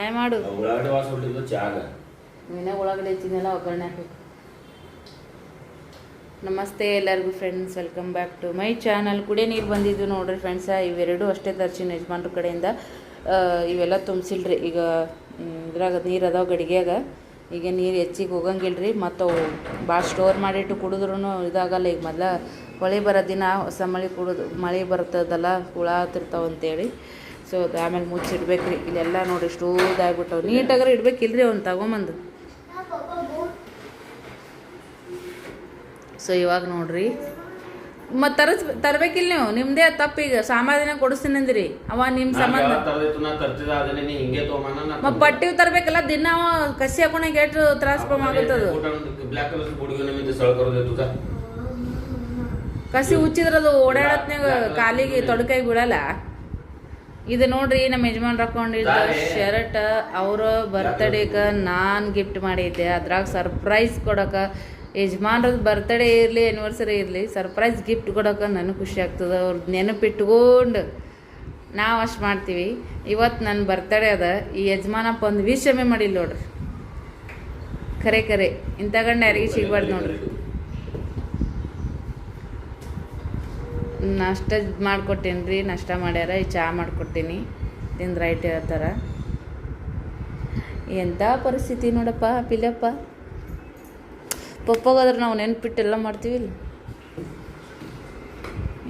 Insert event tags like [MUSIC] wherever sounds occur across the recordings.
ಆಯ್ ಮಾಡು. ಉಳ್ಳಾಗಡ್ಡೆ ವಾಸ ಹೊಟ್ಟಿದ್ದು ಚಾಗ ಹೆಚ್ಚಿನೆಲ್ಲ ಒಗ್ಗರಣೆ ಹಾಕಬೇಕು. ನಮಸ್ತೆ ಎಲ್ಲರಿಗೂ friends welcome back to my channel ಕುಡಿಯೋ ನೀರು ಬಂದಿದ್ದು ನೋಡ್ರಿ ಫ್ರೆಂಡ್ಸ ಇವೆರಡು ಅಷ್ಟೇ ತರ್ಸಿನ ಯಜಮಾನ್ರ ಕಡೆಯಿಂದ. ಇವೆಲ್ಲ ತುಂಬಿಸಿಲ್ರಿ. ಈಗ ಇದ್ರಾಗ ನೀರು ಅದಾವ ಗಡಿಗೆಯಾಗ ಈಗ ನೀರು ಹೆಚ್ಚಿಗೆ ಹೋಗಂಗಿಲ್ರಿ. ಮತ್ತು ಅವು ಭಾಳ ಸ್ಟೋರ್ ಮಾಡಿಟ್ಟು ಕುಡಿದ್ರೂ ಇದಾಗಲ್ಲ. ಈಗ ಮೊದಲ ಹೊಳೆ ಬರೋ ದಿನ ಹೊಸ ಮಳೆ ಕುಡಿದು ಮಳೆ ಬರ್ತದಲ್ಲ ಹುಳ ಹತ್ತಿರ್ತಾವಂತೇಳಿ ಅಂತೇಳಿ. ಸೊ ಅದು ಆಮೇಲೆ ಮುಚ್ಚಿಡ್ಬೇಕ್ರಿ ಇಲ್ಲೆಲ್ಲ ನೋಡಿ ಇಷ್ಟೂದಾಗ್ಬಿಟ್ಟವು ನೀಟಾಗ್ರೆ ಇಡ್ಬೇಕಿಲ್ರಿ ಅವ್ನು ತಗೊಂಬಂದು. ಸೊ ಇವಾಗ ನೋಡ್ರಿ. ಮತ್ತು ತರಸ್ ತರ್ಬೇಕಿಲ್ಲ ನೀವು? ನಿಮ್ಮದೇ ತಪ್ಪೀಗ ಸಾಮಾನ್ಯ ಕೊಡಿಸ್ತೀನಿ ಅಂದ್ರಿ. ಅವ ನಿಮ್ಮ ಸಂಬಂಧ. ಮತ್ತು ಪಟ್ಟಿ ತರ್ಬೇಕಲ್ಲ ದಿನ ಅವ ಕಸಿ ಹಾಕೊಂಡಾಗ ಎಷ್ಟು ತ್ರಾಸ ಆಗುತ್ತದು ಕಸಿ ಹುಚ್ಚಿದ್ರದು ಓಡಾಡತ್ನಾಗ ಕಾಲಿಗೆ ತೊಡಕಾಗಿ ಬೀಳಲ್ಲ. ಇದು ನೋಡ್ರಿ ನಮ್ಮ ಯಜಮಾನ್ರು ಹಾಕೊಂಡಿದ್ದ ಶರ್ಟ್ ಅವ್ರ ಬರ್ತ್ಡೇಗ ನಾನು ಗಿಫ್ಟ್ ಮಾಡಿದ್ದೆ. ಅದ್ರಾಗ ಸರ್ಪ್ರೈಸ್ ಕೊಡಕ ಯಜಮಾನ್ರದ್ದು ಬರ್ತ್ಡೇ ಇರಲಿ ಆನಿವರ್ಸರಿ ಇರಲಿ ಸರ್ಪ್ರೈಸ್ ಗಿಫ್ಟ್ ಕೊಡಕ ನನಗೆ ಖುಷಿ ಆಗ್ತದೆ. ಅವ್ರದ್ದು ನೆನಪಿಟ್ಕೊಂಡು ನಾವು ಅಷ್ಟು ಮಾಡ್ತೀವಿ. ಇವತ್ತು ನನ್ನ ಬರ್ತಡೇ ಅದ. ಈ ಯಜಮಾನಪ್ಪ ಒಂದು ವಿಷಮೆ ಮಾಡಿಲ್ಲ ನೋಡ್ರಿ. ಖರೆ ಖರೆ ಇಂಥ ಗಂಡ ಯಾರಿಗೆ ಸಿಗ್ಬಾರ್ದು ನೋಡ್ರಿ. ನಾಷ್ಟ ಮಾಡ್ಕೊಟ್ಟೇನಿ ರೀ ನಾಷ್ಟ ಮಾಡ್ಯಾರ, ಈ ಚಹಾ ಮಾಡ್ಕೊಟ್ಟೀನಿ ತಿಂದು ರೈಟ್ ಹೇಳ್ತಾರ? ಎಂಥ ಪರಿಸ್ಥಿತಿ ನೋಡಪ್ಪ, ಪಿಲ್ಲಪ್ಪ? ಪಪ್ಪಗಾದ್ರೆ ನಾವು ನೆನ್ಪಿಟ್ಟೆಲ್ಲ ಮಾಡ್ತೀವಿ ಇಲ್ಲ.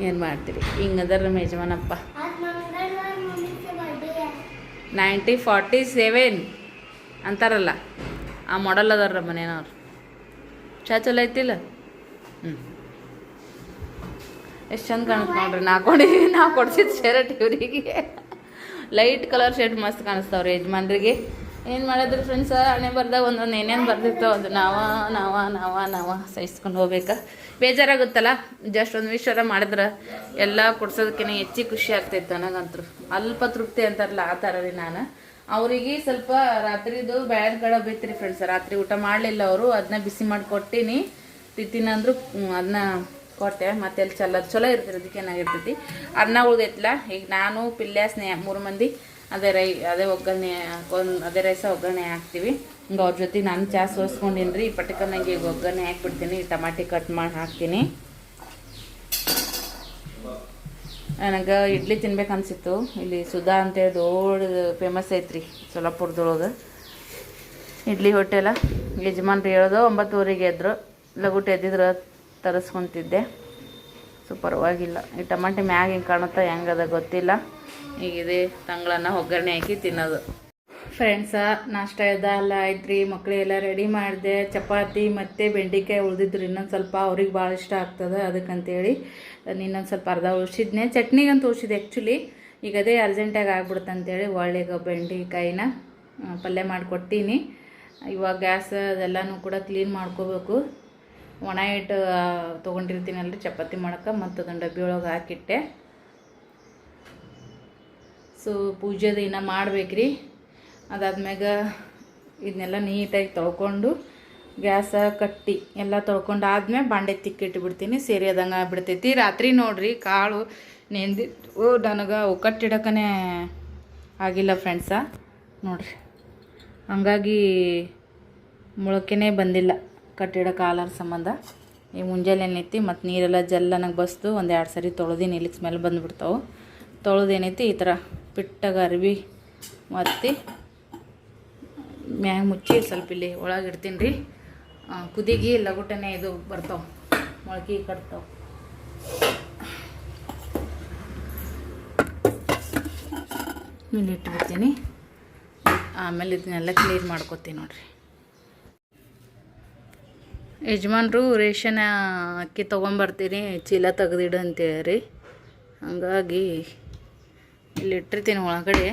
ಏನು ಮಾಡ್ತೀರಿ? ಹಿಂಗದರ ನಮ್ಮ ಯಜಮಾನಪ್ಪ. ನೈಂಟಿ ಫಾರ್ಟಿ ಸೆವೆನ್ ಅಂತಾರಲ್ಲ, ಆ ಮಾಡಲ್ ಅದಾರ ಮನೇನವ್ರು ಚಾ ಚಲೋ ಐತಿಲ್ಲ? ಹ್ಞೂ ಎಷ್ಟು ಚಂದ ಕಾಣುತ್ತೆ ನೋಡ್ರಿ. ನಾ ಕೊಡಿದ್ವಿ [LAUGHS] ನಾ ಕೊಡ್ಸಿದ್ದು ಶರ್ಟ್ ಇವರಿಗೆ. ಲೈಟ್ ಕಲರ್ ಶರ್ಟ್ ಮಸ್ತ್ ಕಾಣಿಸ್ತಾವ್ರಿ ಯಜಮಾನ್ರಿಗೆ. ಏನು ಮಾಡಿದ್ರಿ ಫ್ರೆಂಡ್ಸ ಹಣೆ ಬರ್ದಾಗ ಒಂದೊಂದು ಏನೇನು ಬರ್ದಿರ್ತಾವ ಅದು ನಾವ ನಾವ ನಾವ ನಾವ ಸಹಿಸ್ಕೊಂಡು ಹೋಗ್ಬೇಕಾ. ಬೇಜಾರಾಗುತ್ತಲ್ಲ? ಜಸ್ಟ್ ಒಂದು ವಿಶ್ವರ ಮಾಡಿದ್ರೆ ಎಲ್ಲ ಕೊಡ್ಸೋದಕ್ಕಿಂತ ಹೆಚ್ಚಿಗೆ ಖುಷಿ ಆಗ್ತೈತೆ ನನಗಂತರು ಅಲ್ಪ ತೃಪ್ತಿ ಅಂತಾರಲ್ಲ ಆ ಥರ ರೀ ನಾನು. ಅವರಿಗೆ ಸ್ವಲ್ಪ ರಾತ್ರಿದು ಬ್ಯಾಡ್ ಕಡೆ ಬೇತ್ರಿ ಫ್ರೆಂಡ್ಸ್ ರಾತ್ರಿ ಊಟ ಮಾಡಲಿಲ್ಲ ಅವರು ಅದನ್ನ ಬಿಸಿ ಮಾಡಿ ಕೊಟ್ಟಿನಿ ಅಂದರು ಅದನ್ನ ಕೊಟ್ಟೆ ಮತ್ತೆ ಅಲ್ಲಿ ಚಲೋ ಚಲೋ ಇರ್ತದೆ ಅದಕ್ಕೆ ಏನಾಗಿರ್ತೈತಿ ಅನ್ನ ಉಳ್ದೈತಿಲ್ಲ ಈಗ ನಾನು, ಪಿಲ್ಯ, ಸ್ನೇಹ ಮೂರು ಮಂದಿ ಅದೇ ರೈ, ಅದೇ ಒಗ್ಗರಣೆ ಒಂದು ಅದೇ ರೈಸ ಒಗ್ಗರಣೆ ಹಾಕ್ತೀವಿ. ಹಿಂಗೆ ಅವ್ರ ಜೊತೆ ನಾನು ಚಾ ಸೋಸ್ಕೊಂಡಿನಿ ರೀ ನಂಗೆ ಈಗ ಒಗ್ಗರಣೆ ಹಾಕ್ಬಿಡ್ತೀನಿ. ಟಮಾಟಿ ಕಟ್ ಮಾಡಿ ಹಾಕ್ತೀನಿ. ನನಗೆ ಇಡ್ಲಿ ತಿನ್ಬೇಕು ಅನಿಸಿತ್ತು. ಇಲ್ಲಿ ಸುಧಾ ಅಂತೇಳಿ ದೊಡ್ಡ ಫೇಮಸ್ ಐತ್ರಿ ಸೊಲಾಪುರದೊಳಗೆ. ಇಡ್ಲಿ ಹೋಟೆಲ. ಯಜಮಾನ್ರು ಹೇಳೋದು ಒಂಬತ್ತುವರೆಗೆ ಎದ್ರು. ಲಗುಟ್ ಎದ್ದಿದ್ರೆ ತರಿಸ್ಕೊಂತಿದ್ದೆ. ಸೊ, ಪರವಾಗಿಲ್ಲ. ಈ ಟಮಾಟೆ ಮ್ಯಾಗ ಹಿಂಗೆ ಕಾಣುತ್ತಾ ಹೆಂಗದ ಗೊತ್ತಿಲ್ಲ. ಈಗ ತಂಗಳನ್ನು ಒಗ್ಗರಣೆ ಹಾಕಿ ತಿನ್ನೋದು. ಫ್ರೆಂಡ್ಸ, ನಾಷ್ಟ ಎಲ್ಲ ಆಯ್ತ್ರಿ. ಮಕ್ಕಳೆಲ್ಲ ರೆಡಿ ಮಾಡಿದೆ. ಚಪಾತಿ ಮತ್ತು ಬೆಂಡೆಕಾಯಿ ಉಳಿದಿದ್ರು ಇನ್ನೊಂದು ಸ್ವಲ್ಪ ಅವ್ರಿಗೆ ಭಾಳ ಇಷ್ಟ ಆಗ್ತದೆ ಅದಕ್ಕಂತೇಳಿ. ಇನ್ನೊಂದು ಸ್ವಲ್ಪ ಅರ್ಧ ಉಳಿಸಿದ್ನೆ. ಚಟ್ನಿಗಂತ ಉಳಿಸಿದೆ ಆ್ಯಕ್ಚುಲಿ ಈಗ ಅದೇ ಅರ್ಜೆಂಟಾಗಿ ಆಗ್ಬಿಡುತ್ತೆ ಅಂತೇಳಿ ಒಳ್ಳೆಗ ಬೆಂಡೆಕಾಯಿನ ಪಲ್ಯ ಮಾಡಿಕೊಡ್ತೀನಿ. ಇವಾಗ ಗ್ಯಾಸ್ ಅದೆಲ್ಲನೂ ಕೂಡ ಕ್ಲೀನ್ ಮಾಡ್ಕೋಬೇಕು. ಒಣ ಹಿಟ್ಟು ತೊಗೊಂಡಿರ್ತೀನಲ್ರಿ ಚಪಾತಿ ಮಾಡಕ್ಕೆ, ಮತ್ತು ಅದನ್ನು ಡಬ್ಬಿ ಒಳಗೆ ಹಾಕಿಟ್ಟೆ. ಸೊ ಪೂಜೆದು ಇನ್ನು ಮಾಡ್ಬೇಕ್ರಿ. ಅದಾದ್ಮ್ಯಾಗ ಇದನ್ನೆಲ್ಲ ನೀಟಾಗಿ ತೊಳ್ಕೊಂಡು, ಗ್ಯಾಸ, ಕಟ್ಟಿ ಎಲ್ಲ ತೊಳ್ಕೊಂಡು ಆದ್ಮೇಲೆ ಬಾಂಡೆ ತಿಕ್ಕಿಟ್ಬಿಡ್ತೀನಿ ಸೇರಿ ಅದಂಗೆ ಆಗ್ಬಿಡ್ತೈತಿ. ರಾತ್ರಿ ನೋಡ್ರಿ, ಕಾಳು ನೆಂದಿತ್ತು ನನಗೆ ಒಕ್ಕಟ್ಟಿಡಕನೇ ಆಗಿಲ್ಲ ಫ್ರೆಂಡ್ಸ ನೋಡ್ರಿ. ಹಂಗಾಗಿ ಮೊಳಕೆನೇ ಬಂದಿಲ್ಲ. ಕಟ್ಟಿಡಕ್ಕೆ ಕಾಲರ್ ಸಂಬಂಧ. ಈ ಮುಂಜಾನೆ ಏನೈತಿ ಮತ್ತು ನೀರೆಲ್ಲ ಜಲ್ಲನಾಗ ಬಸ್ದು ಒಂದು ಎರಡು ಸರಿ ತೊಳೆದು ಇಲ್ಲಿಗೆ ಸ್ಮೆಲ್ ಬಂದುಬಿಡ್ತಾವೆ. ತೊಳೆದೇನೈತಿ ಈ ಥರ ಪಿಟ್ಟಾಗ ಅರ್ವಿ ಮತ್ತು ಮ್ಯಾಗ ಮುಚ್ಚಿ ಸ್ವಲ್ಪ ಇಲ್ಲಿ ಒಳಗೆ ಇಡ್ತೀನಿ ರೀ ಕುದಿಗಿ ಲಗುಟನೆ ಇದು ಬರ್ತಾವೆ, ಮೊಳಕೆ ಕಟ್ತಾವೆ. ಇಲ್ಲಿ ಇಟ್ಬಿಡ್ತೀನಿ ಆಮೇಲೆ ಇದನ್ನೆಲ್ಲ ಕ್ಲೀನ್ ಮಾಡ್ಕೊತೀನಿ ನೋಡ್ರಿ. ಯಜಮಾನ್ರು ರೇಷನ್ ಅಕ್ಕಿ ತೊಗೊಂಬರ್ತೀನಿ, ಚೀಲ ತೆಗೆದಿಡು ಅಂತೇಳಿ. ಹಂಗಾಗಿ ಇಲ್ಲಿ ಇಟ್ಟಿರ್ತೀನಿ ಒಳಗಡೆ.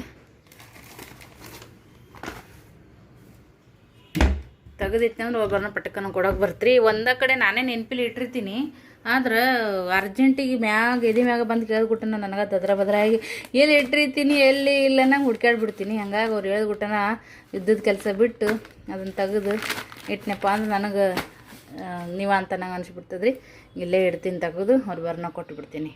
ತೆಗೆದಿಟ್ಟಂದ್ರೆ ಒಬ್ಬರನ್ನ ಪಟಕನ ಕೊಡೋಕೆ ಬರ್ತೀರಿ. ಒಂದೇ ಕಡೆ ನಾನೇ ನೆನಪಿಲಿ ಇಟ್ಟಿರ್ತೀನಿ. ಆದ್ರೆ ಅರ್ಜೆಂಟಿಗೆ ಮ್ಯಾಗ, ಎದೆ ಮ್ಯಾಗ ಬಂದು ಕೇಳ್ಬಿಟ್ಟನ ನನಗೆ ದದ್ರ ಬದ್ರಾಗಿ. ಎಲ್ಲಿ ಇಟ್ಟಿರ್ತೀನಿ, ಎಲ್ಲಿ ಇಲ್ಲ ನಂಗೆ ಹುಡ್ಕ್ಯಾಡ್ಬಿಡ್ತೀನಿ. ಹಂಗಾಗಿ ಅವ್ರು ಹೇಳ್ಬಿಟ್ಟನ ಇದ್ದದ ಕೆಲಸ ಬಿಟ್ಟು ಅದನ್ನು ತೆಗೆದು ಇಟ್ಟನಪ್ಪ ಅಂದ್ರೆ ನನಗೆ ನೀವ ಅಂತ ನಂಗೆ ಅನಿಸ್ಬಿಡ್ತದ್ರಿ. ಇಲ್ಲೇ ಇಡ್ತೀನಿ ತೆಗೆದು, ಅವ್ರ ಬರ್ನ ಕೊಟ್ಬಿಡ್ತೀನಿ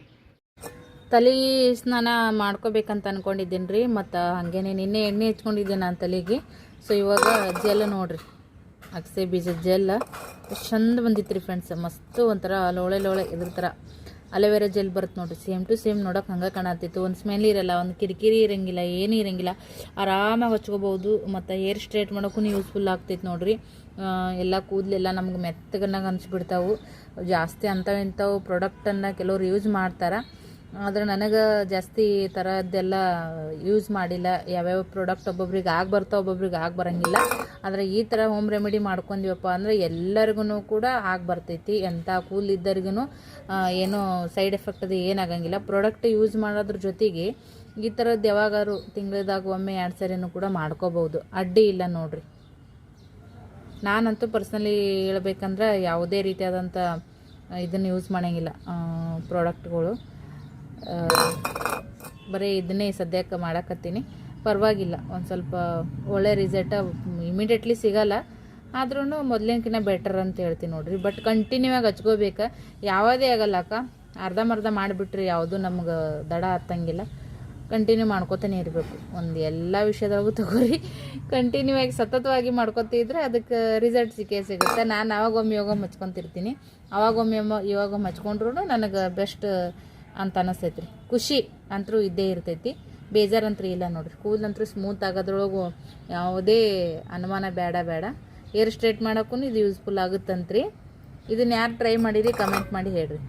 ತಲೆ ಸ್ನಾನ ಮಾಡ್ಕೋಬೇಕಂತ ಅಂದ್ಕೊಂಡಿದ್ದೀನಿ ರೀ ಮತ್ತು ಹಾಗೇನೆ ನಿನ್ನೆ ಎಣ್ಣೆ ಹಚ್ಕೊಂಡಿದ್ದೆ ನಾನು ತಲೆಗೆ. ಸೊ ಇವಾಗ ಜೆಲ್ ನೋಡಿರಿ. ಅಗಸೆ ಬೀಜದ ಜೆಲ್ ಎಷ್ಟು ಚಂದ ಬಂದಿತ್ತು ರೀ ಫ್ರೆಂಡ್ಸ್ ಮಸ್ತ್ ಒಂಥರ ಲೋಳೆ ಲೋಳೆ ಇದ್ರ ಥರ ಅಲೋವೆರಾ ಜೆಲ್ ಬರುತ್ತೆ ನೋಡಿರಿ ಸೇಮ್ ಟು ಸೇಮ್ ನೋಡೋಕೆ ಹಂಗೆ ಕಾಣತ್ತಿತ್ತು ಒಂದು ಸ್ಮೆಲ್ ಇರಲ್ಲ, ಒಂದು ಕಿರಿಕಿರಿ ಇರಂಗಿಲ್ಲ, ಏನೂ ಇರಂಗಿಲ್ಲ. ಆರಾಮಾಗಿ ಹಚ್ಕೋಬೋದು ಮತ್ತು ಹೇರ್ ಸ್ಟ್ರೇಟ್ ಮಾಡೋಕ್ಕೂ ಯೂಸ್ಫುಲ್ ಆಗ್ತೈತೆ ನೋಡ್ರಿ. ಎಲ್ಲ ಕೂದಲೆಲ್ಲ ನಮ್ಗೆ ಮೆತ್ತಗನ್ನಾಗ ಅನಿಸ್ಬಿಡ್ತಾವು ಜಾಸ್ತಿ ಅಂಥವು ಇಂಥವು ಪ್ರಾಡಕ್ಟನ್ನು ಕೆಲವ್ರು ಯೂಸ್ ಮಾಡ್ತಾರೆ. ಆದರೆ ನನಗೆ ಜಾಸ್ತಿ ಥರದ್ದೆಲ್ಲ ಯೂಸ್ ಮಾಡಿಲ್ಲ. ಯಾವ್ಯಾವ ಪ್ರಾಡಕ್ಟ್ ಒಬ್ಬೊಬ್ರಿಗೆ ಆಗಿ ಬರ್ತಾವೆ ಒಬ್ಬೊಬ್ರಿಗೆ ಆಗಿ ಬರಂಗಿಲ್ಲ. ಆದರೆ ಈ ಥರ ಹೋಮ್ ರೆಮಿಡಿ ಮಾಡ್ಕೊಂಡಿವಪ್ಪ ಅಂದರೆ ಎಲ್ಲರಿಗೂ ಕೂಡ ಆಗಿ ಬರ್ತೈತಿ. ಎಂಥ ಕೂದಲಿದ್ದರಿಗೂ ಏನು ಸೈಡ್ ಎಫೆಕ್ಟ್ ಅದು ಏನಾಗಂಗಿಲ್ಲ. ಪ್ರಾಡಕ್ಟ್ ಯೂಸ್ ಮಾಡೋದ್ರ ಜೊತೆಗೆ ಈ ಥರದ್ದು ಯಾವಾಗಾದ್ರು ತಿಂಗಳದಾಗ ಒಮ್ಮೆ ಎರಡು ಸರಿನೂ ಕೂಡ ಮಾಡ್ಕೋಬೋದು. ಅಡ್ಡಿ ಇಲ್ಲ ನೋಡ್ರಿ. ನಾನಂತೂ ಪರ್ಸ್ನಲಿ ಹೇಳ್ಬೇಕಂದ್ರೆ ಯಾವುದೇ ರೀತಿಯಾದಂಥ ಇದನ್ನು ಯೂಸ್ ಮಾಡೋಂಗಿಲ್ಲ ಪ್ರಾಡಕ್ಟ್ಗಳು ಬರೀ ಇದನ್ನೇ ಸದ್ಯಕ್ಕೆ ಮಾಡಕತ್ತೀನಿ. ಪರವಾಗಿಲ್ಲ, ಒಂದು ಸ್ವಲ್ಪ ಒಳ್ಳೆ ರಿಸಲ್ಟ ಇಮಿಡಿಯೇಟ್ಲಿ ಸಿಗಲ್ಲ. ಆದ್ರೂ ಮೊದಲಿನಕಿನ್ನ ಬೆಟರ್ ಅಂತ ಹೇಳ್ತೀನಿ ನೋಡ್ರಿ. ಬಟ್ ಕಂಟಿನ್ಯೂ ಆಗಿ ಹಚ್ಕೋಬೇಕು. ಯಾವುದೇ ಆಗಲ್ಲ ಅಕ್ಕ. ಅರ್ಧಂಬರ್ಧ ಮಾಡಿಬಿಟ್ರಿ ಯಾವುದು ನಮ್ಗೆ ದಡ ಹತ್ತಂಗಿಲ್ಲ. ಕಂಟಿನ್ಯೂ ಮಾಡ್ಕೋತಾನೆ ಇರಬೇಕು. ಒಂದು ಎಲ್ಲ ವಿಷಯದೊಳಗೂ ತಗೋರಿ. ಕಂಟಿನ್ಯೂ ಆಗಿ ಸತತವಾಗಿ ಮಾಡ್ಕೊತಿದ್ರೆ ಅದಕ್ಕೆ ರಿಸಲ್ಟ್ ಸಿಕ್ಕೇ ಸಿಗುತ್ತೆ. ನಾನು ಅವಾಗೊಮ್ಮೆ ಯೋಗ ಮಚ್ಕೊತಿರ್ತೀನಿ. ಒಮ್ಮೆ ಇವಾಗೊಮ್ಮೆ ಹಚ್ಕೊಂಡ್ರು ನನಗೆ ಬೆಸ್ಟ್ ಅಂತ ಅನಿಸ್ತೈತಿ ರೀ ಖುಷಿ ಅಂತರೂ ಇದ್ದೇ ಇರ್ತೈತಿ. ಬೇಜಾರಂತೂ ಇಲ್ಲ ನೋಡ್ರಿ. ಕೂದಲಂತೂ ಸ್ಮೂತ್ ಆಗೋದ್ರೊಳಗು ಯಾವುದೇ ಅನುಮಾನ ಬೇಡ ಬೇಡ. ಏರ್ ಸ್ಟ್ರೇಟ್ ಮಾಡೋಕ್ಕೂ ಇದು ಯೂಸ್ಫುಲ್ ಆಗುತ್ತಂತ್ರಿ. ಇದನ್ನ ಯಾರು ಟ್ರೈ ಮಾಡಿರಿ ಕಮೆಂಟ್ ಮಾಡಿ ಹೇಳ್ರಿ.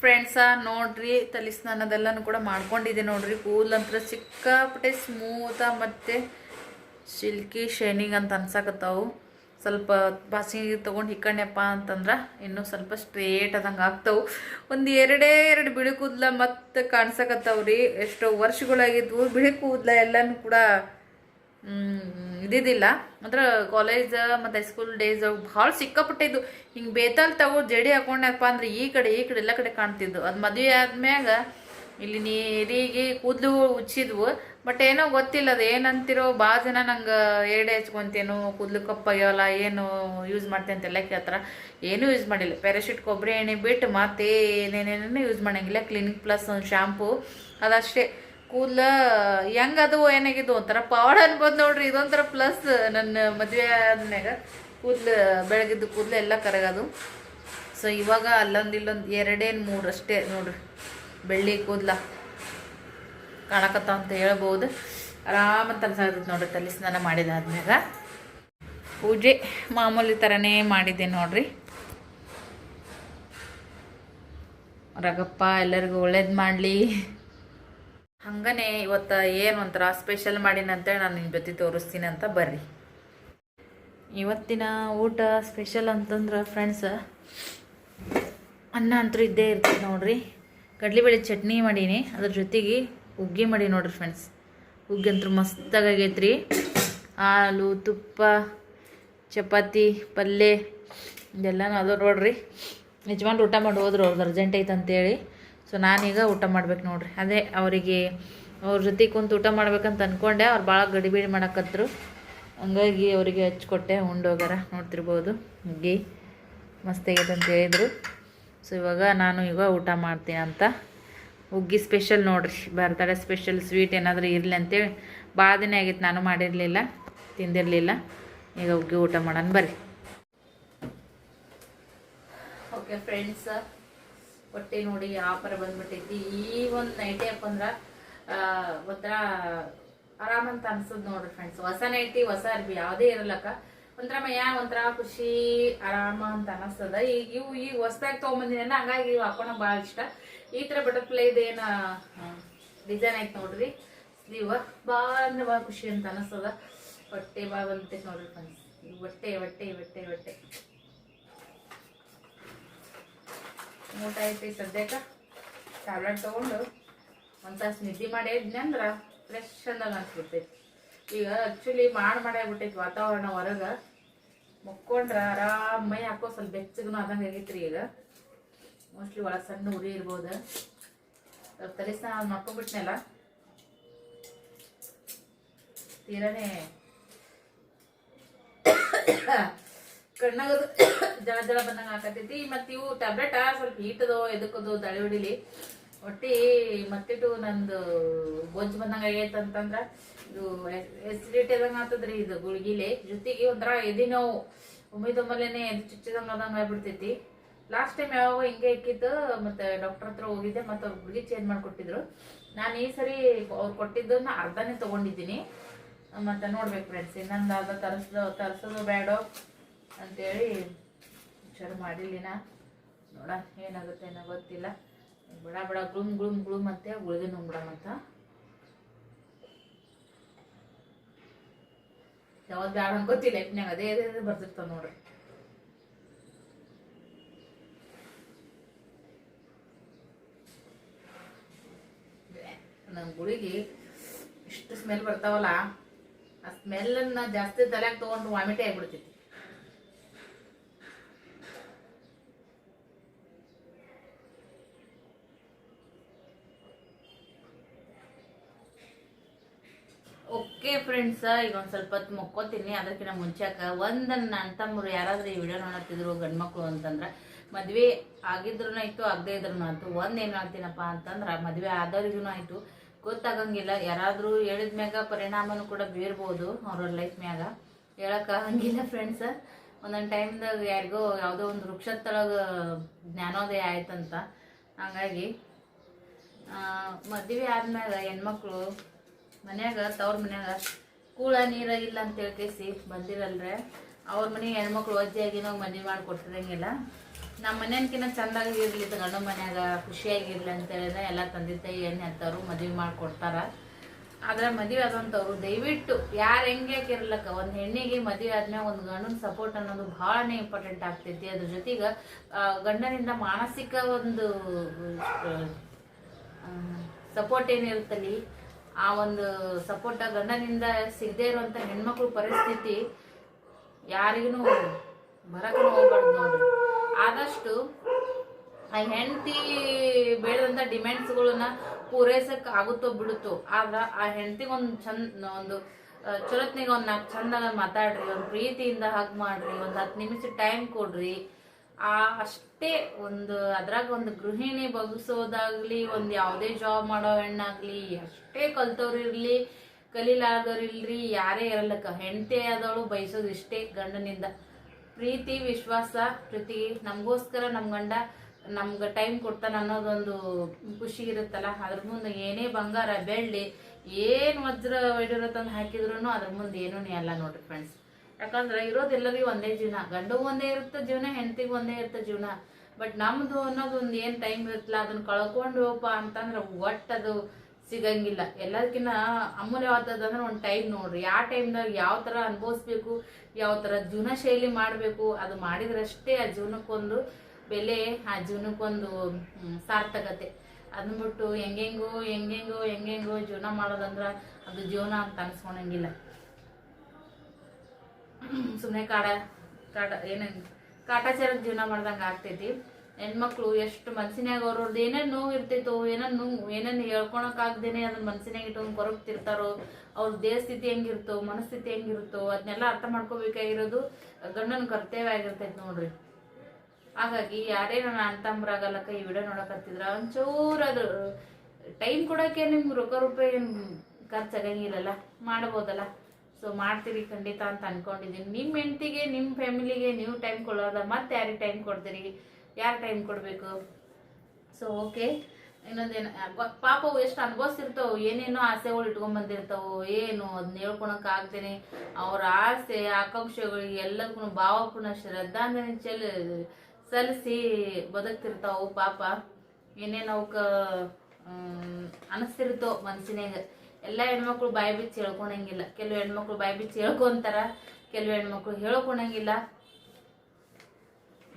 ಫ್ರೆಂಡ್ಸ ನೋಡ್ರಿ ತಲೆ ಸ್ನಾನದೆಲ್ಲನೂ ಕೂಡ ಮಾಡ್ಕೊಂಡಿದ್ದೆ ನೋಡ್ರಿ. ಕೂದಲಂತ್ರ ಸಿಕ್ಕಾಪಟ್ಟೆ ಸ್ಮೂತ ಮತ್ತು ಸಿಲ್ಕಿ ಶೈನಿಂಗ್ ಅಂತ ಅನ್ಸಕತ್ತಾವು. ಸ್ವಲ್ಪ ಬಾಸಿ ತೊಗೊಂಡು ಹಿಕ್ಕಣ್ಯಪ್ಪ ಅಂತಂದ್ರೆ ಇನ್ನೂ ಸ್ವಲ್ಪ ಸ್ಟ್ರೇಟ್ ಆದಂಗೆ ಆಗ್ತಾವು. ಒಂದು ಎರಡೇ ಎರಡು ಬಿಳಿ ಕೂದಲ ಮತ್ತೆ ಕಾಣ್ಸಕತ್ತಾವ್ರಿ. ಎಷ್ಟೋ ವರ್ಷಗಳಾಗಿದ್ವು ಬಿಳಿ ಕೂದಲ ಎಲ್ಲನೂ ಕೂಡ ಇದಿದ್ದಿಲ್ಲ ಅಂದ್ರೆ ಕಾಲೇಜ್ ಮತ್ತು ಹೈಸ್ಕೂಲ್ ಡೇಸ್ ಭಾಳ ಸಿಕ್ಕಾಪಟ್ಟಿದ್ದು ಹಿಂಗೆ ಬೇತಲ್ ತಗೋ ಜಡಿ ಹಾಕೊಂಡಪ್ಪ ಅಂದ್ರೆ ಈ ಕಡೆ ಈ ಕಡೆ ಎಲ್ಲ ಕಡೆ ಕಾಣ್ತಿದ್ದು ಅದು ಮದುವೆ ಆದ್ಮ್ಯಾಗ ಇಲ್ಲಿ ನೀರಿಗೆ ಕೂದಲು ಉಚ್ಚಿದ್ವು. ಬಟ್ ಏನೋ ಗೊತ್ತಿಲ್ಲ, ಅದು ಏನಂತಿರೋ ಭಾಳ ಜನ ನಂಗೆ ಎರಡೆ ಹಚ್ಕೊಂತೇನು ಕೂದಲು ಕಪ್ಪಾಗ್ಯವಲ್ಲ ಏನು ಯೂಸ್ ಮಾಡ್ತೆ ಅಂತೆಲ್ಲ ಕೇಳ್ತಾರ. ಏನೂ ಯೂಸ್ ಮಾಡಿಲ್ಲ. ಪ್ಯಾರಾಶೂಟ್ ಕೊಬ್ಬರಿ ಎಣ್ಣೆ ಬಿಟ್ಟು ಮತ್ತೆ ಏನೇನೇನೇನು ಯೂಸ್ ಮಾಡಂಗಿಲ್ಲ. ಕ್ಲಿನಿಕ್ ಪ್ಲಸ್ ಒಂದು ಶಾಂಪೂ ಅದಷ್ಟೇ. ಕೂದಲ ಹೆಂಗದು ಏನಾಗಿದ್ದು ಒಂಥರ ಪವಾಡ ಅನ್ಬೋದು ನೋಡ್ರಿ, ಇದೊಂಥರ ಪ್ಲಸ್ ನನ್ನ ಮದುವೆ ಆದ್ಮ್ಯಾಗ ಕೂದಲು, ಬೆಳಗಿದ್ದು ಕೂದಲು ಎಲ್ಲ ಕರಗೋದು. ಸೊ ಇವಾಗ ಅಲ್ಲೊಂದು ಇಲ್ಲೊಂದು ಎರಡೇನು ಮೂರು ಅಷ್ಟೇ ನೋಡ್ರಿ, ಬೆಳ್ಳಿ ಕೂದಲ ಕಾಣಕತ್ತ ಅಂತ ಹೇಳ್ಬೋದು. ಆರಾಮಂತ ಅನ್ಸಾಕತ್ತೈತಿ ನೋಡ್ರಿ ತಲೆ ಸ್ನಾನ ಮಾಡಿದಾದ್ಮ್ಯಾಗ. ಪೂಜೆ ಮಾಮೂಲಿ ಥರನೇ ಮಾಡಿದ್ದೆ ನೋಡ್ರಿ. ರಗಪ್ಪ ಎಲ್ಲರಿಗೂ ಒಳ್ಳೇದು ಮಾಡಲಿ. ಹಂಗನೇ ಇವತ್ತು ಏನು ಒಂಥರ ಸ್ಪೆಷಲ್ ಮಾಡೀನಿ ಅಂತೇಳಿ ನಾನು ನಿಮ್ಮ ಜೊತೆ ತೋರಿಸ್ತೀನಿ ಅಂತ ಬರ್ರಿ. ಇವತ್ತಿನ ಊಟ ಸ್ಪೆಷಲ್ ಅಂತಂದ್ರೆ ಫ್ರೆಂಡ್ಸ್ ಅನ್ನ ಅಂತೂ ಇದ್ದೇ ಇರ್ತದೆ ನೋಡ್ರಿ. ಕಡಲೆಬೇಳೆ ಚಟ್ನಿ ಮಾಡೀನಿ, ಅದ್ರ ಜೊತೆಗೆ ಹುಗ್ಗಿ ಮಾಡಿ ನೋಡ್ರಿ ಫ್ರೆಂಡ್ಸ್ ಹುಗ್ಗಿ ಅಂತೂ ಮಸ್ತಾಗೈತ್ರಿ ಹಾಲು, ತುಪ್ಪ, ಚಪಾತಿ ಪಲ್ಯ ಇದೆಲ್ಲನೂ ಅದು ನೋಡ್ರಿ. ಯಜಮಾನ್ ಊಟ ಮಾಡಿ ಹೋದ್ರು ಅವ್ರದ್ದು ಅರ್ಜೆಂಟ್ ಐತೆ ಅಂತೇಳಿ ಸೊ ನಾನೀಗ ಊಟ ಮಾಡ್ಬೇಕು ನೋಡ್ರಿ. ಅದೇ ಅವರಿಗೆ ಅವ್ರ ಜೊತೆ ಕುಂತು ಊಟ ಮಾಡ್ಬೇಕಂತ ಅಂದ್ಕೊಂಡೆ ಅವ್ರು ಭಾಳ ಗಡಿಬಿಡಿ ಮಾಡಕತ್ರು. ಹಂಗಾಗಿ ಅವರಿಗೆ ಹಚ್ಕೊಟ್ಟೆ ಉಂಡೋಗಾರ ನೋಡ್ತಿರ್ಬೋದು. ಹುಗ್ಗಿ ಮಸ್ತಾಗೈತೆ ಅಂತ ಹೇಳಿದ್ರು. ಸೊ ಇವಾಗ ನಾನು ಈಗ ಊಟ ಮಾಡ್ತೀನಿ ಅಂತ. ಹುಗ್ಗಿ ಸ್ಪೆಷಲ್ ನೋಡ್ರಿ. ಬರ್ತಡೆ ಸ್ಪೆಷಲ್ ಸ್ವೀಟ್ ಏನಾದರೂ ಇರಲಿ ಅಂತೇಳಿ. ಭಾಳ ದಿನ ಆಗಿತ್ತು ನಾನು ಮಾಡಿರಲಿಲ್ಲ, ತಿಂದಿರಲಿಲ್ಲ. ಈಗ ಹುಗ್ಗಿ ಊಟ ಮಾಡೋಣ ಬರ್ರಿ. ಓಕೆ ಫ್ರೆಂಡ್ಸ್ ಹೊಟ್ಟೆ ನೋಡಿ ಆಫರ್ ಬಂದ್ಬಿಟ್ಟೈತಿ. ಈ ಒಂದು ನೈಟಿ ಹಾಕೊಂಡ್ರೆ ಒಂಥರ ಆರಾಮಂತ ಅನ್ಸದ್ ನೋಡ್ರಿ ಫ್ರೆಂಡ್ಸ್ ಹೊಸ ನೈಟಿ ಹೊಸ ಅರ್ಬಿ, ಯಾವುದೇ ಇರಲಕ್ಕ. ಒಂಥರ ಮಯ್ಯ ಒಂಥರ ಖುಷಿ, ಆರಾಮ ಅಂತ ಅನಿಸ್ತದ. ಈಗ ಇವು ಈಗ ಹೊಸದಾಗಿ ತೊಗೊಂಬಂದಿನ ಹಂಗಾಗಿ ಇವು ಹಾಕೊಳಕ್ ಭಾಳ ಇಷ್ಟ. ಈ ಥರ ಬಟರ್ಫ್ಲೈ ಏನು ಡಿಸೈನ್ ಐತೆ ನೋಡ್ರಿ. ಸ್ಲೀವ್ ಭಾಳ ಅಂದ್ರೆ ಭಾಳ ಖುಷಿ ಅಂತ ಅನಿಸ್ತದ. ಬಟ್ಟೆ ಭಾಳ ಬಂದೈತೆ ನೋಡ್ರಿ ಫ್ರೆಂಡ್ಸ್ ಬಟ್ಟೆ ಬಟ್ಟೆ ಬಟ್ಟೆ ಹೊಟ್ಟೆ ಊಟ ಐತಿ ಸದ್ಯಕ್ಕೆ. ಟ್ಯಾಬ್ಲೆಟ್ ತೊಗೊಂಡು ಒಂದು ತಾಸು ನಿದ್ದೆ ಮಾಡಿ ಇದ್ನಂದ್ರೆ ಫ್ರೆಶ್ ಅಂದಾಗ ಅನ್ಸ್ಬಿಡ್ತೈತಿ. ಈಗ ಆ್ಯಕ್ಚುಲಿ ಮಾಡಿ ಆಗ್ಬಿಟ್ಟೈತಿ ವಾತಾವರಣ ಹೊರಗೆ. ಮುಕ್ಕೊಂಡ್ರೆ ಆರಾಮ್ ಮೈ ಹಾಕೋ ಸ್ವಲ್ಪ ಬೆಚ್ಚಗೂ ಆದಂಗೆ ಆಗೈತ್ರಿ ಈಗ. ಮೋಸ್ಟ್ಲಿ ಒಳಗೆ ಸಣ್ಣ ಉರಿ ಇರ್ಬೋದು. ಸ್ವಲ್ಪ ತಲೆ ಸ್ನಾನ ಮಾಡ್ಕೊಂಡ್ಬಿಟ್ನಲ್ಲ. ತೀರಾನೇ ಕಣ್ಣಾಗದು ಜಳ ಜಳ ಬಂದಂಗೆ ಆಕತೈತಿ ಮತ್ತು ಇವು ಟ್ಯಾಬ್ಲೆಟ್ ಸ್ವಲ್ಪ ಹೀಟದೋ ಎದಕ್ಕದು ದಳಿ ಹೊಡಿಲಿ. ಒಟ್ಟಿ ಮತ್ತಿಟ್ಟು ನಂದು ಬೊಜ್ಜು ಬಂದಂಗ ಆಗೈತೆ ಅಂತಂದ್ರ ಇದು ಎಸಿಡಿಟಿ ಆದಂಗ ಆತದ್ರಿ ಇದು ಗುಳ್ಗಿಲೆ. ಜೊತೆಗೆ ಒಂಥರ ಎದಿ ನೋವು ಒಮ್ಮಿದೊಮ್ಮಲೇನೆ ಎದು ಚುಚ್ಚಿದಂಗ ಆದಂಗ ಆಗ್ಬಿಡ್ತೈತಿ. ಲಾಸ್ಟ್ ಟೈಮ್ ಯಾವಾಗ ಹಿಂಗೆ ಇಕ್ಕಿದ್ದು ಮತ್ತೆ ಡಾಕ್ಟರ್ ಹತ್ರ ಹೋಗಿದ್ದೆ, ಮತ್ತೆ ಅವ್ರ ಗುಳಿಗೆ ಚೇಂಜ್ ಮಾಡ್ಕೊಟ್ಟಿದ್ರು. ನಾನು ಈ ಸರಿ ಅವ್ರು ಕೊಟ್ಟಿದ್ದನ್ನ ಅರ್ಧನೇ ತಗೊಂಡಿದ್ದೀನಿ. ಮತ್ತೆ ನೋಡ್ಬೇಕು ಫ್ರೆಂಡ್ಸ್ ಇನ್ನೊಂದು ಅರ್ಧ ತರಿಸ್ದು ತರಿಸೋದು ಬೇಡೋ. ಅಂತೇಳಿ ವಿಚಾರ ಮಾಡಿಲ್ಲಿನ ನೋಡ, ಏನಾಗುತ್ತೆ ಏನೋ ಗೊತ್ತಿಲ್ಲ. ಬಡ ಬಡ ಗ್ಲುಮ್ ಗ್ಲುಮ್ ಗ್ಲುಮ್ ಮತ್ತೆ ಉಳಿದು ನುಂಗ್ಬಿಡಮಂತ ಯಾವ್ದು ಬ್ಯಾಡ ಗೊತ್ತಿಲ್ಲ ಲೈಫ್ನಾಗ ಅದೇ ಅದೇ ಬರ್ತಿರ್ತಾವ ನೋಡ್ರಿ. ನನ್ನ ಗುಳಿಗೆ ಇಷ್ಟು ಸ್ಮೆಲ್ ಬರ್ತಾವಲ್ಲ, ಆ ಸ್ಮೆಲ್ಲನ್ನು ಜಾಸ್ತಿ ತಲೆಗೆ ತಗೊಂಡು ವಾಮಿಟೇ ಆಗ್ಬಿಡ್ತೈತಿ ಓಕೆ ಫ್ರೆಂಡ್ಸ್ ಈಗ ಒಂದು ಸ್ವಲ್ಪ ಹೊತ್ತು ಮುಕ್ಕೋತೀನಿ. ಅದಕ್ಕಿಂತ ಮುಂಚೆಕ ಒಂದ್ ನನ್ನ ಅಣ್ತಮ್ಮರು ಯಾರಾದ್ರೂ ಈ ವಿಡಿಯೋ ನೋಡತ್ತಿದ್ರು, ಗಂಡ್ಮಕ್ಳು ಅಂತಂದ್ರ, ಮದುವೆ ಆಗಿದ್ರು ಆಯ್ತು, ಆಗದೆ ಇದ್ರೂ ಆಯ್ತು. ಒಂದು ಏನು ಹೇಳ್ತೀನಪ್ಪ ಅಂತಂದ್ರ, ಮದುವೆ ಆದವ್ರಿಗೂ ಆಯಿತು. ಗೊತ್ತಾಗಂಗಿಲ್ಲ. ಯಾರಾದ್ರೂ ಹೇಳಿದ ಮ್ಯಾಗ ಪರಿಣಾಮನು ಕೂಡ ಬೀರ್ಬೋದು ಅವ್ರ ಲೈಫ್ ಮ್ಯಾಗ. ಹೇಳಕ್ ಆಗಂಗಿಲ್ಲ ಫ್ರೆಂಡ್ಸ್ ಒಂದೊಂದ್ ಟೈಮ್ದಾಗ ಯಾರಿಗೋ ಯಾವುದೋ ಒಂದು ವೃಕ್ಷದ ಜ್ಞಾನೋದಯ ಆಯ್ತಂತ. ಹಂಗಾಗಿ ಮದ್ವೆ ಆದ್ಮ್ಯಾಗ ಹೆಣ್ಮಕ್ಳು ಮನ್ಯಾಗ, ತವ್ರ ಮನ್ಯಾಗ, ಕೂಳ, ನೀರ ಇಲ್ಲ ಅಂತ ಹೇಳ್ಕೇಸಿ ಬಂದಿರಲ್ರೆ. ಅವ್ರ ಮನೆಗೆ ಹೆಣ್ಮಕ್ಳು ಒಜ್ಜೆಯಾಗಿ ನಾವು ಮಾಡಿ ಕೊಟ್ಟಿರಂಗಿಲ್ಲ ನಮ್ಮ ಮನೆಯನ್ಕಿನ್ನ ಚಂದಾಗಿ ಇರ್ಲಿ ಗಂಡು ಮನ್ಯಾಗ ಖುಷಿಯಾಗಿರ್ಲಿ ಅಂತ ಹೇಳಿದ್ರೆ ಎಲ್ಲ ತಂದೆ ತಾಯಿ ಏನು ಹೇಳ್ತಾರು ಮದುವೆ ಮಾಡ್ಕೊಡ್ತಾರ. ಆದ್ರೆ ಮದುವೆ ಆದಂಥವ್ರು ದಯವಿಟ್ಟು ಯಾರು ಹೆಂಗೆ ಇರ್ಲಕ್ಕ ಒಂದು ಹೆಣ್ಣಿಗೆ ಮದುವೆ ಆದ್ಮೇಲೆ ಒಂದು ಗಂಡನ ಸಪೋರ್ಟ್ ಅನ್ನೋದು ಬಹಳನೇ ಇಂಪಾರ್ಟೆಂಟ್ ಆಗ್ತೈತಿ. ಅದ್ರ ಜೊತೆಗೆ ಗಂಡನಿಂದ ಮಾನಸಿಕ ಒಂದು ಸಪೋರ್ಟ್ ಏನಿರುತ್ತಲ್ಲಿ ಆ ಒಂದು ಸಪೋರ್ಟ್ ಗಂಡನಿಂದ ಸಿಗದೆ ಇರುವಂತ ಹೆಣ್ಮಕ್ಳು ಪರಿಸ್ಥಿತಿ ಯಾರಿಗೂ ಬರಕ್ಕೂ ಹೋಗ್ಬಾರ್ದು ನೋಡ್ರಿ. ಆದಷ್ಟು ಆ ಹೆಂಡತಿ ಬೇಡದಂತ ಡಿಮ್ಯಾಂಡ್ಸ್ಗಳನ್ನ ಪೂರೈಸಕ್ ಆಗುತ್ತೋ ಬಿಡುತ್ತೋ, ಆಗ ಆ ಹೆಂಡತಿಗೆ ಒಂದು ಚಂದ, ಒಂದು ಚಲೋತ್ನಿಗೆ ಒಂದ್ ನಾಲ್ಕು ಚಂದಾಗ ಮಾತಾಡ್ರಿ, ಒಂದು ಪ್ರೀತಿಯಿಂದ ಹಾಗೆ ಮಾಡ್ರಿ, ಒಂದು ಹತ್ತು ನಿಮಿಷ ಟೈಮ್ ಕೊಡ್ರಿ. ಆ ಅಷ್ಟೇ ಒಂದು ಅದ್ರಾಗ ಒಂದು ಗೃಹಿಣಿ ಬಗ್ಸೋದಾಗ್ಲಿ ಒಂದ್ ಯಾವುದೇ ಜಾಬ್ ಮಾಡೋ ಹೆಣ್ಣಾಗ್ಲಿ ಅಷ್ಟೇ ಕಲ್ತವ್ರು ಇರ್ಲಿ, ಕಲೀಲಾರ್ದವ್ರು ಇಲ್ರಿ, ಯಾರೇ ಇರಲಕ್ಕ ಹೆಂಡತಿ ಆದವಳು ಬಯಸೋದು ಇಷ್ಟೇ ಗಂಡನಿಂದ. ಪ್ರೀತಿ, ವಿಶ್ವಾಸ, ಪ್ರೀತಿ. ನಮಗೋಸ್ಕರ ನಮ್ಮ ಗಂಡ ನಮ್ಗೆ ಟೈಮ್ ಕೊಡ್ತಾನ ಅನ್ನೋದೊಂದು ಖುಷಿ ಇರುತ್ತಲ್ಲ. ಅದ್ರ ಮುಂದೆ ಏನೇ ಬಂಗಾರ, ಬೆಳ್ಳಿ, ಏನ್ ವಜ್ರ ವೈಡೂರ ತಂದು ಹಾಕಿದ್ರು ಅದ್ರ ಮುಂದೆ ಏನೂ ಅಲ್ಲ ನೋಡ್ರಿ ಫ್ರೆಂಡ್ಸ್ ಯಾಕಂದ್ರೆ ಇರೋದೆಲ್ಲರಿಗೂ ಒಂದೇ ಜೀವನ. ಗಂಡು ಒಂದೇ ಇರುತ್ತೆ ಜೀವನ, ಹೆಂಡತಿಗೂ ಒಂದೇ ಇರುತ್ತೆ ಜೀವನ. ಬಟ್ ನಮ್ದು ಅನ್ನೋದು ಒಂದು ಏನ್ ಟೈಮ್ ಇರುತ್ತಲ್ಲ, ಅದನ್ನ ಕಳ್ಕೊಂಡು ಹೋಗಪ್ಪ ಅಂತಂದ್ರೆ ಒಟ್ಟು ಅದು ಸಿಗಂಗಿಲ್ಲ ಎಲ್ಲದಕ್ಕಿಂತ ಅಂದ್ರೆ ಒಂದು ಟೈಮ್ ನೋಡ್ರಿ. ಯಾವ ಟೈಮ್ದಾಗ ಯಾವ ತರ ಅನುಭವಿಸ್ಬೇಕು, ಯಾವ ತರ ಜೀವನ ಶೈಲಿ ಮಾಡಬೇಕು, ಅದು ಮಾಡಿದ್ರಷ್ಟೇ ಆ ಜೀವನಕ್ಕೊಂದು ಬೆಲೆ, ಆ ಜೀವನಕ್ಕೊಂದು ಸಾರ್ಥಕತೆ. ಅದನ್ನ ಬಿಟ್ಟು ಹೆಂಗೆಂಗೋ ಹೆಂಗೆಂಗೋ ಹೆಂಗೆಂಗೋ ಜೀವನ ಮಾಡೋದಂದ್ರೆ ಅದು ಜೀವನ ಅಂತ ಅನ್ಸ್ಕೊಳಂಗಿಲ್ಲ. ಸುಮ್ಮನೆ ಕಾಡ, ಕಾಟ ಏನ ಕಾಟಾಚಾರ ಜೀವನ ಮಾಡ್ದಂಗ ಆಗ್ತೈತಿ. ಹೆಣ್ಮಕ್ಳು ಎಷ್ಟು ಮನ್ಸಿನಾಗ ಅವ್ರವ್ರದ್ದು ಏನೇನು ನೋವು ಇರ್ತೈತೋ, ಏನೇನು ನೋವು, ಏನೇನು ಹೇಳ್ಕೊಳಕ್ ಆಗ್ದೇನೆ ಅದನ್ನ ಮನ್ಸಿನಾಗ ಇಟ್ಟು ಕೊರಗ್ತಿರ್ತಾರೋ, ಅವ್ರ ದೇಹ ಸ್ಥಿತಿ ಹೆಂಗಿರ್ತೋ ಮನಸ್ಥಿತಿ ಹೆಂಗಿರುತ್ತೋ ಅದನ್ನೆಲ್ಲ ಅರ್ಥ ಮಾಡ್ಕೋಬೇಕಾಗಿರೋದು ಗಂಡನ ಕರ್ತವ್ಯ ಆಗಿರ್ತೈತಿ ನೋಡ್ರಿ. ಹಾಗಾಗಿ ಯಾರೇ ನನ್ನ ಅಂತಂಬ್ರಾಗಲ್ಲಕ್ಕ ಈ ವಿಡಿಯೋ ನೋಡಕತ್ತಿದ್ರ ಒಂಚೂರು ಅದು ಟೈಮ್ ಕೊಡಕ್ಕೆ ನಿಮ್ಗೆ ರೊಕ್ಕ ರೂಪಾಯಿ ಏನು ಖರ್ಚಾಗಂಗಿಲ್ಲಲ್ಲ ಮಾಡ್ಬೋದಲ್ಲ. ಸೊ ಮಾಡ್ತೀರಿ ಖಂಡಿತ ಅಂತ ಅನ್ಕೊಂಡಿದ್ದೀನಿ ನಿಮ್ಮ ಹೆಂಡತಿಗೆ ನಿಮ್ಮ ಫ್ಯಾಮಿಲಿಗೆ ನೀವು ಟೈಮ್ ಕೊಡೋದ, ಮತ್ತೆ ಯಾರಿಗೆ ಟೈಮ್ ಕೊಡ್ತೀರಿ? ಯಾರು ಟೈಮ್ ಕೊಡಬೇಕು? ಸೊ ಓಕೆ ಇನ್ನೊಂದೇನು ಪಾಪ ಎಷ್ಟು ಅನುಭವಿಸಿರ್ತಾವ, ಏನೇನೋ ಆಸೆಗಳು ಇಟ್ಕೊಂಡ್ ಬಂದಿರ್ತಾವು, ಏನು ಅದನ್ನ ಹೇಳ್ಕೊಳಕ್ ಆಗ್ತೇನೆ ಅವ್ರ ಆಸೆ ಆಕಾಂಕ್ಷೆಗಳು ಎಲ್ಲಕ್ಕೂ ಭಾವಪೂರ್ಣ ಶ್ರದ್ಧಾಂಜಲಿ ಚೆಲ್, ಸಲ್ಲಿಸಿ ಬದುಕ್ತಿರ್ತಾವು ಪಾಪ. ಏನೇನು ಅವಕ್ಕೆ ಅನಿಸ್ತಿರ್ತೋ ಮನ್ಸಿನಾಗ ಎಲ್ಲ ಹೆಣ್ಮಕ್ಳು ಬಾಯಿ ಬಿಚ್ಚಿ ಹೇಳ್ಕೊಳಂಗಿಲ್ಲ ಕೆಲವು ಹೆಣ್ಮಕ್ಳು ಬಾಯಿ ಬಿಚ್ಚಿ ಹೇಳ್ಕೊಂತಾರ, ಕೆಲವು ಹೆಣ್ಮಕ್ಳು ಹೇಳ್ಕೊಳಂಗಿಲ್ಲ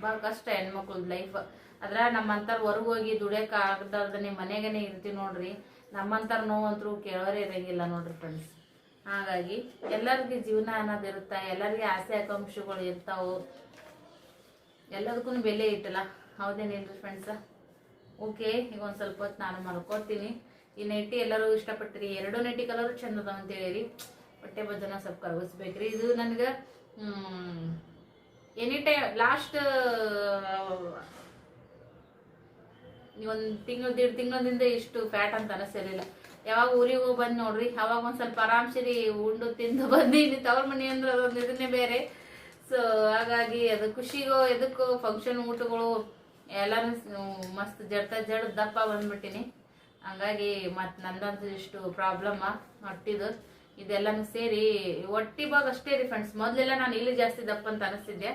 ಭಾಳ ಕಷ್ಟ ಹೆಣ್ಮಕ್ಳ ಲೈಫ್ ಅದ್ರ ನಮ್ಮಂತಾರ ಹೊರಗೆ ಹೋಗಿ ದುಡಿಯಕ್ ಆಗದಾರ್ದನೆ ಮನೆಗೇನೆ ಇರ್ತೀವಿ ನೋಡ್ರಿ. ನಮ್ಮಂಥವ್ರು ನೋವಂತ್ರು ಕೇಳೋರೇ ಇರಂಗಿಲ್ಲ ನೋಡ್ರಿ ಫ್ರೆಂಡ್ಸ್ ಹಾಗಾಗಿ ಎಲ್ಲರಿಗೂ ಜೀವನ ಅನ್ನೋದು ಇರುತ್ತ, ಎಲ್ಲರಿಗೆ ಆಸೆ ಆಕಾಂಕ್ಷೆಗಳು ಇರ್ತಾವು. ಎಲ್ಲದಕ್ಕೂ ಬೆಲೆ ಇಟ್ಟಲ್ಲ ಹೌದೇನಿಲ್ರಿ ಫ್ರೆಂಡ್ಸ ಓಕೆ ಈಗ ಒಂದು ಸ್ವಲ್ಪ ಹೊತ್ತು ನಾನು ಮಲ್ಕೋತೀನಿ. ಈ ನೆಟ್ಟಿ ಎಲ್ಲರೂ ಇಷ್ಟಪಟ್ಟಿರಿ. ಎರಡು ನೆಟ್ಟಿ ಕಲರ್ ಚಂದ ಅದಾವ ಅಂತ ಹೇಳಿರಿ. ಹೊಟ್ಟೆ ಬದನ ಸ್ವಲ್ಪ ಕರಗಿಸ್ಬೇಕ್ರಿ. ಇದು ನನಗೆ ಎನಿ ಟೈಮ್ ಲಾಸ್ಟ್ ಒಂದು ತಿಂಗಳು, ದೀಡ್ ತಿಂಗಳಿಂದ ಇಷ್ಟು ಫ್ಯಾಟ್ ಅಂತ ಅನಿಸಿರ್ಲಿಲ್ಲ ಯಾವಾಗ ಊರಿಗೆ ಹೋಗಿ ಬಂದು ನೋಡ್ರಿ. ಅವಾಗ ಒಂದು ಸ್ವಲ್ಪ ಆರಾಮ್ಸಿರಿ. ಉಂಡು, ತಿಂದು ಬಂದೀನಿ ತವ್ರ ಮನೆ ಅಂದ್ರೆ ಅದೊಂದು ಇದನ್ನೇ ಬೇರೆ. ಸೊ ಹಾಗಾಗಿ ಅದು ಖುಷಿಗೋ, ಎದಕ್ಕೋ ಫಂಕ್ಷನ್ ಊಟಗಳು, ಎಲ್ಲಾನು ಮಸ್ತ್ ಜಡ್ತ ಜಡ್ ದಪ್ಪ ಬಂದ್ಬಿಟ್ಟಿನಿ. ಹಂಗಾಗಿ ಮತ್ತೆ ನಂದಂತೂ ಇಷ್ಟು ಪ್ರಾಬ್ಲಮ್ ಹೊಟ್ಟಿದು. ಇದೆಲ್ಲನೂ ಸೇರಿ ಒಟ್ಟಿ ಭಾಗ ಅಷ್ಟೇ ರೀ ಫ್ರೆಂಡ್ಸ್ ಮೊದಲೆಲ್ಲ ನಾನು ಇಲ್ಲಿ ಜಾಸ್ತಿ ದಪ್ಪ ಅಂತ ಅನಿಸ್ತಿದ್ದೆ.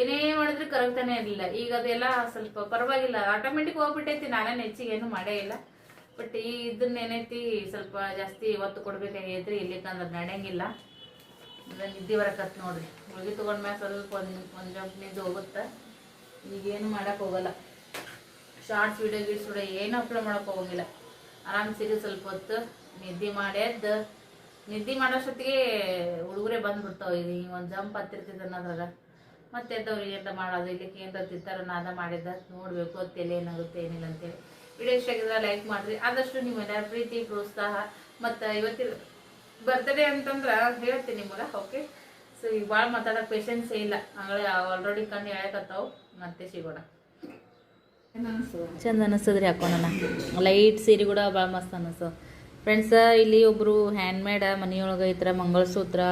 ಏನೇ ಮಾಡಿದ್ರು ಕರಗ್ತಾನೆ ಇರಲಿಲ್ಲ. ಈಗ ಅದೆಲ್ಲ ಸ್ವಲ್ಪ ಪರವಾಗಿಲ್ಲ. ಆಟೋಮೆಟಿಕ್ ಹೋಗ್ಬಿಟ್ಟೈತಿ. ನಾನೇನು ಹೆಚ್ಚಿಗೆ ಏನು ಮಾಡೇ ಇಲ್ಲ. ಬಟ್ ಈ ಇದನ್ನ ಏನೈತಿ, ಸ್ವಲ್ಪ ಜಾಸ್ತಿ ಒತ್ತು ಕೊಡ್ಬೇಕಾಗೈತ್ರಿ. ಇಲ್ಲಿಕಂದ್ರೆ ನಡೆಯಂಗಿಲ್ಲ. ನಿದ್ದಿ ಬರಕತ್ ನೋಡ್ರಿ. ಗುಳಿಗೆ ತಗೊಂಡ್ಮ್ಯಾಗ ಸ್ವಲ್ಪ ಒಂದ್, ಒಂದು ಜಂಪ್ ನಿದ್ದು ಹೋಗುತ್ತೆ. ಈಗೇನು ಮಾಡಕ್ ಹೋಗಲ್ಲ. ಶಾರ್ಟ್ಸ್ ವಿಡಿಯೋ ಗೀಡ್ಸ್ ವಿಡಿಯೋ ಏನು ಅಪ್ಲೋಡ್ ಮಾಡಕ್ ಹೋಗಂಗಿಲ್ಲ. ಆರಾಮ್ ಸ್ವಲ್ಪ ಹೊತ್ತು. ನಿದ್ದೆ ಮಾಡ್ಯದ್ದು ನಿದ್ದೆ ಮಾಡೋಷ್ಟೊತ್ತಿಗೆ ಹುಡುಗರೇ ಬಂದ್ಬಿಡ್ತಾವ ಈಗ ಹಿಂಗೆ ಒಂದು ಜಂಪ್ ಹತ್ತಿರ್ತೈತೆ ಅನ್ನೋದ್ರಾಗ ಮತ್ತೆ ಎದ್ದವ್ರಿಗೆ ಎಂತ ಮಾಡೋದು? ಇಲ್ಲಿಕ್ಕೆ ಕೇಂದ್ರ ತಿಂತಾರೋ ನಾದ ಮಾಡಿದ್ದ. ನೋಡ್ಬೇಕು ತಲೆ ಏನಾಗುತ್ತೆ, ಏನಿಲ್ಲ ಅಂತೇಳಿ. ವಿಡಿಯೋ ಇಷ್ಟ ಆಗಿದ್ರೆ ಲೈಕ್ ಮಾಡ್ರಿ. ಆದಷ್ಟು ನಿಮ್ಮೆಲ್ಲ ಪ್ರೀತಿ, ಪ್ರೋತ್ಸಾಹ ಮತ್ತು ಇವತ್ತಿನ ಬರ್ತಡೇ ಅಂತಂದ್ರೆ ಹೇಳ್ತೀನಿ ನಿಮಗೆ. ಓಕೆ ಸೊ ಈಗ ಭಾಳ ಮಾತಾಡೋಕೆ ಪೇಷನ್ಸೇ ಇಲ್ಲ. ಆಗಳೇ ಆಲ್ರೆಡಿ ಕಣ್ಣು ಹೇಳಕತ್ತಾವು ಮತ್ತೆ ಸಿಗೋಣ. ಚಂದ ಅನಿಸ್ತದ್ರಿ ಹಾಕೋಣ ಲೈಟ್ ಸೀರೆ ಕೂಡ ಭಾಳ ಮಸ್ತ್ ಅನಿಸ್ತು ಫ್ರೆಂಡ್ಸ ಇಲ್ಲಿ ಒಬ್ಬರು ಹ್ಯಾಂಡ್ಮೇಡ ಮನೆಯೊಳಗೆ ಈ ಥರ ಮಂಗಳಸೂತ್ರ,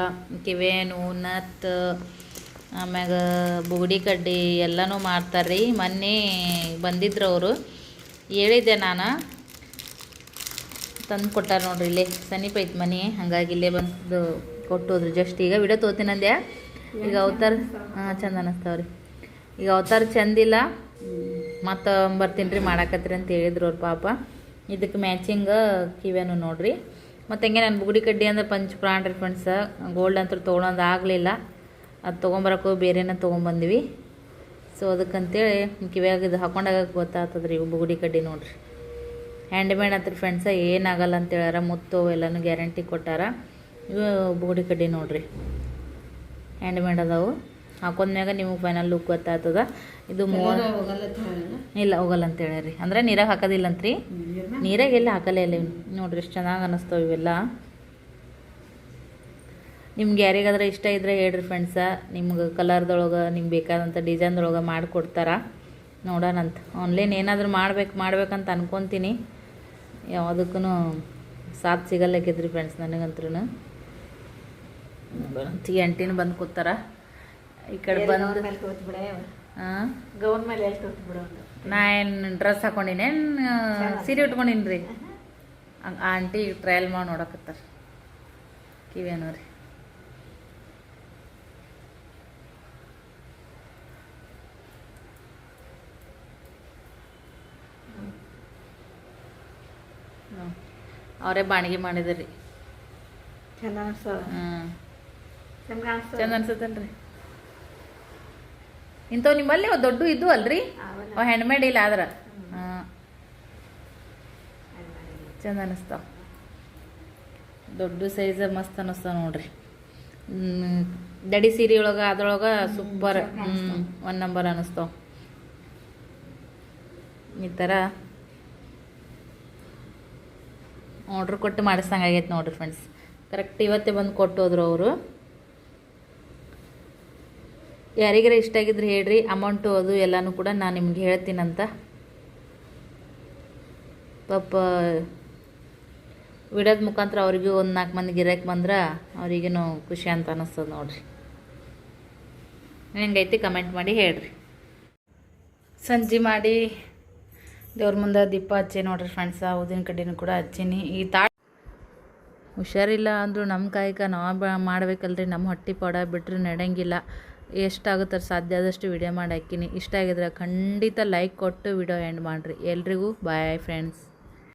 ಕಿವೇನು, ನತ್, ಆಮ್ಯಾಗ ಬುಗುಡಿ ಕಡ್ಡಿ ಎಲ್ಲನೂ ಮಾರ್ತಾರ್ರಿ ಮೊನ್ನೆ ಬಂದಿದ್ರು ಅವರು. ಹೇಳಿದ್ದೆ ನಾನು. ತಂದು ಕೊಟ್ಟಾರ ನೋಡ್ರಿ ಇಲ್ಲೇ. ಸಮೀಪ ಐತೆ ಮನೆ. ಹಂಗಾಗಿ ಇಲ್ಲೇ ಬಂದು ಕೊಟ್ಟು ಹೋದ್ರು ಜಸ್ಟ್ ಈಗ ವಿಡಿಯೋ ತೋತಿನಂದ್ಯ ಈಗ ಅವತಾರ ಹಾಂ, ಚಂದ ಅನ್ನಿಸ್ತಾವ್ರಿ. ಈಗ ಅವತಾರ ಚಂದಿಲ್ಲ ಮತ್ತು ಬರ್ತೀನಿ ರೀ ಮಾಡಾಕತ್ರಿ ಅಂತ ಹೇಳಿದ್ರು ಅವ್ರ ಪಾಪ. ಇದಕ್ಕೆ ಮ್ಯಾಚಿಂಗ್ ಕಿವೇನು ನೋಡ್ರಿ. ಮತ್ತು ಹೆಂಗೆ ನಾನು ಬುಗುಡಿ ಕಡ್ಡಿ ಅಂದ್ರೆ ಪಂಚ್ ಪ್ರಾಣ ರೀ ಫ್ರೆಂಡ್ಸ ಗೋಲ್ಡ್ ಅಂತೂ ತೊಗೊಳೋದು ಆಗಲಿಲ್ಲ. ಅದು ತೊಗೊಂಬರಕ್ಕೂ ಬೇರೆನ ತೊಗೊಂಬಂದ್ವಿ. ಸೊ ಅದಕ್ಕಂತೇಳಿ ಕಿವ್ಯಾಗ ಇದು ಹಾಕೊಂಡಾಗ ಗೊತ್ತಾಗ್ತದ್ರಿ ಇವು ಬುಗುಡಿ ಕಡ್ಡಿ ನೋಡ್ರಿ. ಹ್ಯಾಂಡ್ಮೇಡ್ ಹತ್ರ ಫ್ರೆಂಡ್ಸ ಏನಾಗಲ್ಲ ಅಂತ ಹೇಳ್ಯಾರ, ಮುತ್ತು ಎಲ್ಲನೂ ಗ್ಯಾರಂಟಿ ಕೊಟ್ಟಾರ. ಇವು ಬುಗುಡಿ ಕಡ್ಡಿ ನೋಡ್ರಿ. ಹ್ಯಾಂಡ್ಮೇಡ್ ಅದಾವು. ಹಾಕೊಂಡ್ಮ್ಯಾಗ ನಿಮಗೆ ಫೈನಲ್ ಲುಕ್ ಗೊತ್ತಾಗ್ತದ? ಇದು ಮೂವ ಇಲ್ಲ ಹೋಗಲ್ಲ ಅಂತ ಹೇಳ್ರಿ. ಅಂದ್ರೆ ನೀರಾಗ ಹಾಕೋದಿಲ್ಲ ಅಂತ್ರಿ ನೀರಾಗ ಎಲ್ಲ ಹಾಕಲೇ ಇಲ್ಲ ನೋಡ್ರಿ ಎಷ್ಟು ಚೆನ್ನಾಗಿ ಅನಿಸ್ತಾವ ಇವೆಲ್ಲ. ನಿಮ್ಗೆ ಯಾರಿಗಾದ್ರೆ ಇಷ್ಟ ಇದ್ರೆ ಹೇಳ್ರಿ ಫ್ರೆಂಡ್ಸ ನಿಮ್ಗೆ ಕಲರ್ದೊಳಗೆ ನಿಮ್ಗೆ ಬೇಕಾದಂಥ ಡಿಸೈನ್ದೊಳಗೆ ಮಾಡಿಕೊಡ್ತಾರ. ನೋಡೋಣಂತ ಆನ್ಲೈನ್ ಏನಾದರೂ ಮಾಡ್ಬೇಕು ಮಾಡ್ಬೇಕಂತ ಅನ್ಕೊತೀನಿ. ಯಾವುದಕ್ಕೂ ಸಾಥ್ ಸಿಗಲ್ಲಕ್ಕಿದ್ರಿ ಫ್ರೆಂಡ್ಸ್ ನನಗಂತ್ರೂ ಎಂಟಿನ ಬಂದು ಕೂತಾರ. ಈ ಕಡೆ ಬಂದು ಗೌನ್ ಮೇಲೆ ನಾ ಏನು ಡ್ರೆಸ್ ಹಾಕೊಂಡಿನಿ. ಸೀರೆ ಉಟ್ಕೊಂಡಿನಿ ರೀ ಆಂಟಿ ಟ್ರಯಲ್ ಮಾಡಿ ನೋಡಕತ್ತಾರ. ಕಿವೇನು ರೀ ಅವರೇ ಬಾಣಿಗೆ ಮಾಡಿದ್ರಿ. ಚಂದ ಹ್ಞೂ ಚಂದ ಅನ್ಸತ್ತಲ್ರಿ ಇಂಥವು ನಿಮ್ಮಲ್ಲಿ ದೊಡ್ಡ ಇದ್ದು ಅಲ್ರಿ. ಅವು ಹ್ಯಾಂಡ್ಮೇಡ್ ಇಲ್ಲ ಆದ್ರೆ. ಹಾಂ. ಚಂದ ಅನಿಸ್ತಾವ ದೊಡ್ಡ ಸೈಜ್ ಮಸ್ತ್ ಅನಿಸ್ತಾವ ನೋಡ್ರಿ. ದಡಿ ಸೀರೆ ಒಳಗೆ ಅದ್ರೊಳಗೆ ಸೂಪರ್ ಹ್ಞೂ ಒನ್ ನಂಬರ್ ಅನಿಸ್ತಾವ ಈ ಥರ ಆರ್ಡ್ರ್ ಕೊಟ್ಟು ಮಾಡಿಸ್ದಂಗೆ ಆಗೈತೆ ನೋಡ್ರಿ ಫ್ರೆಂಡ್ಸ್ ಕರೆಕ್ಟ್ ಇವತ್ತೇ ಬಂದು ಕೊಟ್ಟು ಹೋದ್ರು ಅವರು. ಯಾರಿಗಾರ ಇಷ್ಟ ಆಗಿದ್ರೆ ಹೇಳ್ರಿ ಅಮೌಂಟು ಅದು ಎಲ್ಲನೂ ಕೂಡ ನಾನು ನಿಮ್ಗೆ ಹೇಳ್ತೀನಂತ. ಪಾಪ ವಿಡಿಯೋದ ಮುಖಾಂತರ ಅವ್ರಿಗೂ ಒಂದು ನಾಲ್ಕು ಮಂದಿ ಗಿರಾಕ್ ಬಂದ್ರೆ ಅವ್ರಿಗೇನು ಖುಷಿ ಅಂತ ಅನ್ನಿಸ್ತದೆ ನೋಡ್ರಿ. ಹೆಂಗೈತಿ ಕಮೆಂಟ್ ಮಾಡಿ ಹೇಳ್ರಿ. ಸಂಜೆ ಮಾಡಿ ದೇವ್ರ ಮುಂದೆ ದೀಪ ಹಚ್ಚಿ ನೋಡ್ರಿ ಫ್ರೆಂಡ್ಸ ಊದಿನ ಕಡ್ಡಿನೂ ಕೂಡ ಹಚ್ಚೀನಿ. ಈ ತಾ ಹುಷಾರಿಲ್ಲ ಅಂದರೂ ನಮ್ಮ ಕಾಯಕ ನಾವು ಮಾಡಬೇಕಲ್ರಿ ಮಾಡ್ಬೇಕಲ್ರಿ ನಮ್ಮ ಹೊಟ್ಟೆ ಪಾಡ ಬಿಟ್ಟರೆ ನಡೆಯಂಗಿಲ್ಲ ಎಷ್ಟಾಗುತ್ತೆ ಸಾಧ್ಯ ಆದಷ್ಟು ವಿಡಿಯೋ ಮಾಡಿ ಹಾಕಿನಿ ಇಷ್ಟ ಆಗಿದ್ರೆ ಖಂಡಿತ ಲೈಕ್ ಕೊಟ್ಟು ವಿಡಿಯೋ ಎಂಡ್ ಮಾಡಿರಿ. ಎಲ್ರಿಗೂ ಬಾಯ್ ಫ್ರೆಂಡ್ಸ್